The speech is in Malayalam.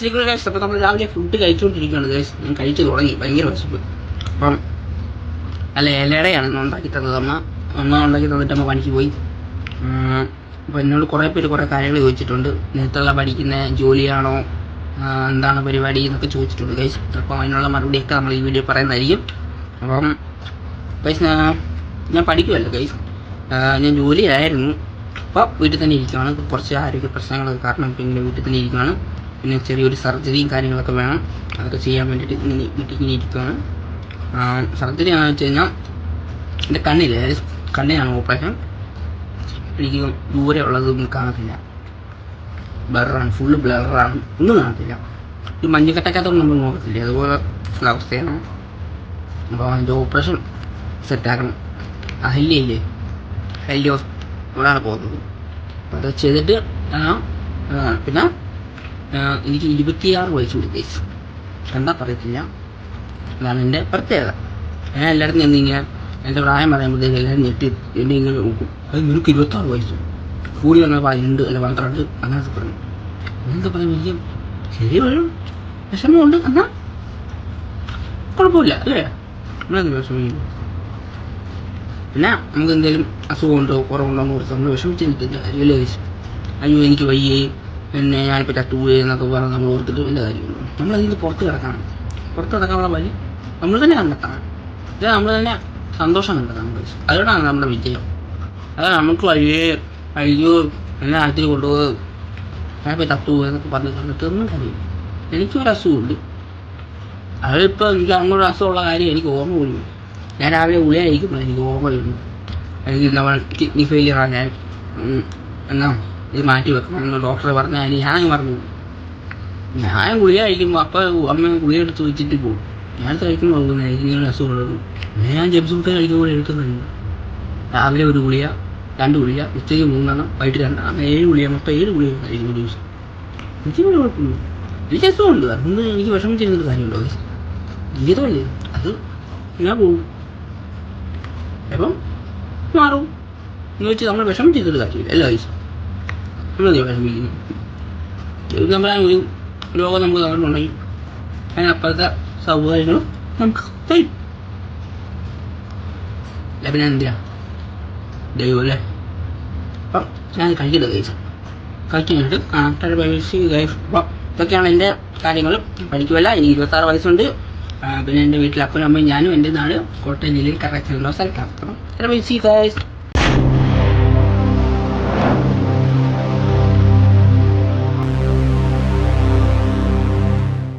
സീക്രട്ട് ഗൈസ് അപ്പോൾ നമ്മൾ രാവിലെ ഫുഡ് കഴിച്ചുകൊണ്ടിരിക്കുകയാണ് ഗൈസ് ഞാൻ കഴിച്ചു തുടങ്ങി. ഭയങ്കര വിശപ്പ്. അപ്പം അല്ല ഇലയുടെയാണ് ഇന്ന് ഉണ്ടാക്കി തന്നത് അമ്മ. അമ്മ ഉണ്ടാക്കി തന്നിട്ട് അമ്മ പണിക്ക് പോയി. അപ്പോൾ എന്നോട് കുറേ പേര് കുറേ കാര്യങ്ങൾ ചോദിച്ചിട്ടുണ്ട്. നേരത്തെ പഠിക്കുന്ന ജോലിയാണോ? എന്താണ് പരിപാടി എന്നൊക്കെ ചോദിച്ചിട്ടുണ്ട്. ഗൈസ് അപ്പോൾ അതിനുള്ള മറുപടിയൊക്കെ നമ്മൾ ഈ വീഡിയോ പറയുന്നതായിരിക്കും. അപ്പം ഗൈസ് ഞാൻ പഠിക്കുമല്ലോ ഗൈസ്. ഞാൻ ജോലിയായിരുന്നു. അപ്പോൾ വീട്ടിൽ തന്നെ ഇരിക്കുകയാണ് കുറച്ച് ആരോഗ്യ പ്രശ്നങ്ങളൊക്കെ കാരണം പിന്നെ വീട്ടിൽ തന്നെ ഇരിക്കുകയാണ് പിന്നെ ചെറിയൊരു സർജറിയും കാര്യങ്ങളൊക്കെ വേണം. അതൊക്കെ ചെയ്യാൻ വേണ്ടിയിട്ട് ഇങ്ങനെ ഇങ്ങനെ ഇരിക്കുകയാണ് സർജറി ആണെന്ന് വെച്ച് കഴിഞ്ഞാൽ എന്റെ കണ്ണില്ലേ? കണ്ണിനാണ് ഓപ്പറേഷൻ. എനിക്ക് ദൂരെ ഉള്ളതൊന്നും കാണത്തില്ല. ബ്ലറാണ് ഫുള്ള് ബ്ലറാണ് ഒന്നും കാണത്തില്ല. ഈ മഞ്ഞക്കട്ടക്കകത്തൊന്നും നമ്മൾ നോക്കത്തില്ല? അതുപോലെ അവസ്ഥയാണ്. അപ്പോൾ അതിന്റെ ഓപ്പറേഷൻ സെറ്റാക്കണം. അഹല്യ ഹോസ്- അവിടെയാണ് പോകുന്നത്. അപ്പോൾ അത് ചെയ്തിട്ട് പിന്നെ എനിക്ക് ഇരുപത്തിയാറ് വയസ്സുണ്ട് കേസ് എന്താ പറയത്തില്ല. അതാണ് എന്റെ പ്രത്യേകത. ഞാൻ എല്ലായിടത്തും നിന്ന് ഇങ്ങനെ എന്റെ പ്രായം പറയുമ്പോഴത്തേക്ക് എല്ലാവരും ഞെട്ടി എന്നെ ഇങ്ങനെ നോക്കും. അത് നിനക്ക് ഇരുപത്താറ് വയസ്സ്. കൂടി വന്നാൽ പതിനെണ്ട് അല്ല പന്ത്രണ്ട് അങ്ങനത്തെ പറഞ്ഞു എന്താ പറയുമ്പോൾ എനിക്ക് ശരി വരും വിഷമമുണ്ട്. എന്നാൽ കുഴപ്പമില്ല അല്ലേ? നമ്മളെന്ത് വിഷമിക്കുന്നു പിന്നെ നമുക്ക് എന്തെങ്കിലും അസുഖമുണ്ടോ കുറവുണ്ടോ എന്ന് ഓർത്ത് നമ്മൾ വിഷമിച്ചിട്ടില്ല കാര്യമില്ല അയ്യോ എനിക്ക് വയ്യേ. പിന്നെ ഞാനിപ്പോൾ ചത്തുപോയി എന്നൊക്കെ പറഞ്ഞ് നമ്മൾ ഓർത്തിട്ട് വലിയ കാര്യമുള്ളൂ നമ്മൾ അതിൽ പുറത്ത് കിടക്കണം. പുറത്ത് കിടക്കാനുള്ള വഴി നമ്മൾ തന്നെ കണ്ടെത്തണം. ഇത് നമ്മൾ തന്നെ സന്തോഷം കണ്ടെത്തണം അതുകൊണ്ടാണ് നമ്മുടെ വിജയം. അതാണ് നമുക്ക് വഴിയേ അഴിയോ എന്നെ ആഴ്ച കൊണ്ടുപോകും. ഞാനിപ്പോൾ ടത്തു എന്നൊക്കെ പറഞ്ഞ് കണ്ടിട്ട് ഒന്നും കാര്യമില്ല. എനിക്കൊരു അസുഖമുണ്ട്. അതിപ്പോൾ എനിക്ക് അങ്ങോട്ട് അസുഖമുള്ള കാര്യം എനിക്ക് ഓർമ്മ പോലും ഞാൻ രാവിലെ ഉള്ളിയായിരിക്കും എനിക്ക് ഓർമ്മ വരുന്നു എനിക്ക് കിഡ്നി ഫെയിലിയറാണ് ഞാൻ എന്നാ ഇത് മാറ്റി വെക്കണം എന്ന് ഡോക്ടറെ അതിന് ഞാൻ പറഞ്ഞു ഞാൻ ഗുളിക കഴിക്കുമ്പോൾ അപ്പോൾ അമ്മ ഗുളിക എടുത്ത് വെച്ചിട്ട് പോകും ഞാൻ കഴിക്കുമ്പോൾ നോക്കുന്നത് അസുഖമുള്ളത് ഞാൻ ജംസൂത്ത മുട്ട കഴിക്കുമ്പോൾ എടുക്കുന്നുണ്ട്. രാവിലെ ഒരു ഗുളിക രണ്ട് ഗുളിക ഉച്ചയ്ക്ക് മൂന്നെണ്ണം വൈകിട്ട് രണ്ടെണ്ണം ഏഴ് ഗുളിക മൊത്തം ഏഴ് ഗുളിക കഴിക്കും ദിവസം. എനിക്ക് വലിയ കുഴപ്പമില്ല എനിക്ക് അസുഖമുണ്ട്. അന്ന് എനിക്ക് വിഷമിച്ചിരുന്നൊരു കാര്യമുണ്ടോ? ജീവിതമല്ലേ? അത് ഞാൻ പോകും. അപ്പം മാറും. എന്ന് വെച്ച് നമ്മൾ വിഷമം ചെയ്തൊരു കാര്യമില്ല. എല്ലാ ദിവസവും. വിഷമിക്കുന്നു ഇത് നമ്മളെ ഒരു ലോകം നമുക്ക് തന്നിട്ടുണ്ടെങ്കിൽ അതിനപ്പുറത്തെ സൗകര്യങ്ങളും നമുക്ക് തരും. പിന്നെ എന്തിനാ? ദൈവം അല്ലേ? അപ്പം ഞാൻ കഴിക്കില്ല കഴിച്ചു കഴിക്കുന്നുണ്ട് കണക്ടർ പൈസ കഴിച്ചു അപ്പം ഇതൊക്കെയാണ് എന്റെ കാര്യങ്ങൾ. പഠിക്കുമല്ല എനിക്ക് ഇരുപത്താറ് വയസ്സുണ്ട്. പിന്നെ എന്റെ വീട്ടിൽ അപ്പനും അമ്മയും ഞാനും എന്റെ നാട് കോട്ടയം ജില്ലയിൽ കറക്റ്റ് സ്ഥലത്താണ്. അപ്പം പൈസ ഗൈസ്